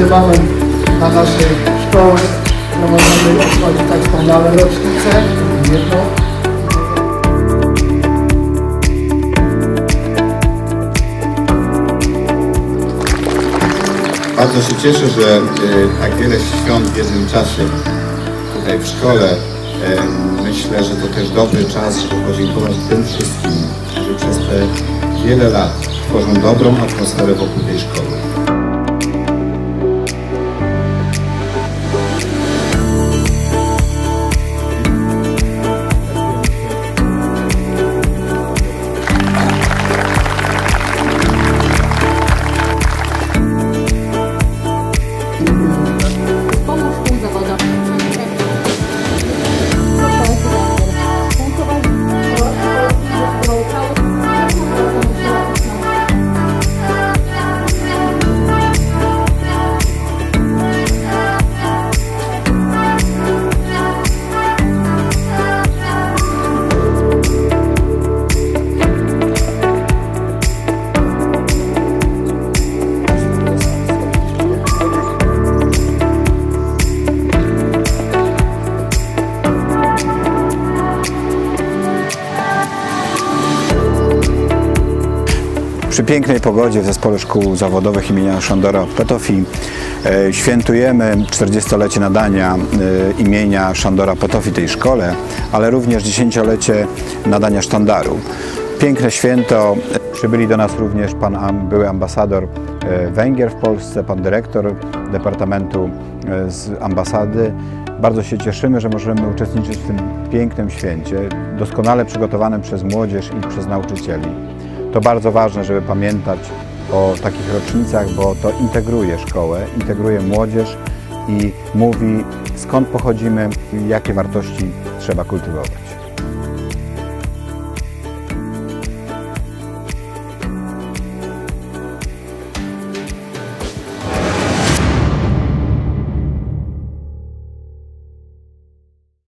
moment dla naszej szkoły, że możemy obchodzić tak wspaniałe rocznice. Bardzo się cieszę, że y, tak wiele świąt w jednym czasie tutaj w szkole. Y, Myślę, że to też dobry czas, żeby podziękować tym wszystkim, którzy przez te wiele lat tworzą dobrą atmosferę wokół tej szkoły. Przy pięknej pogodzie w Zespole Szkół Zawodowych imienia Szandora Potofi e, świętujemy 40-lecie nadania e, imienia Szandora Potofi tej szkole, ale również 10-lecie nadania sztandaru. Piękne święto. Przybyli do nas również pan były ambasador e, Węgier w Polsce, pan dyrektor Departamentu e, z ambasady. Bardzo się cieszymy, że możemy uczestniczyć w tym pięknym święcie, doskonale przygotowanym przez młodzież i przez nauczycieli. To bardzo ważne, żeby pamiętać o takich rocznicach, bo to integruje szkołę, integruje młodzież i mówi skąd pochodzimy i jakie wartości trzeba kultywować.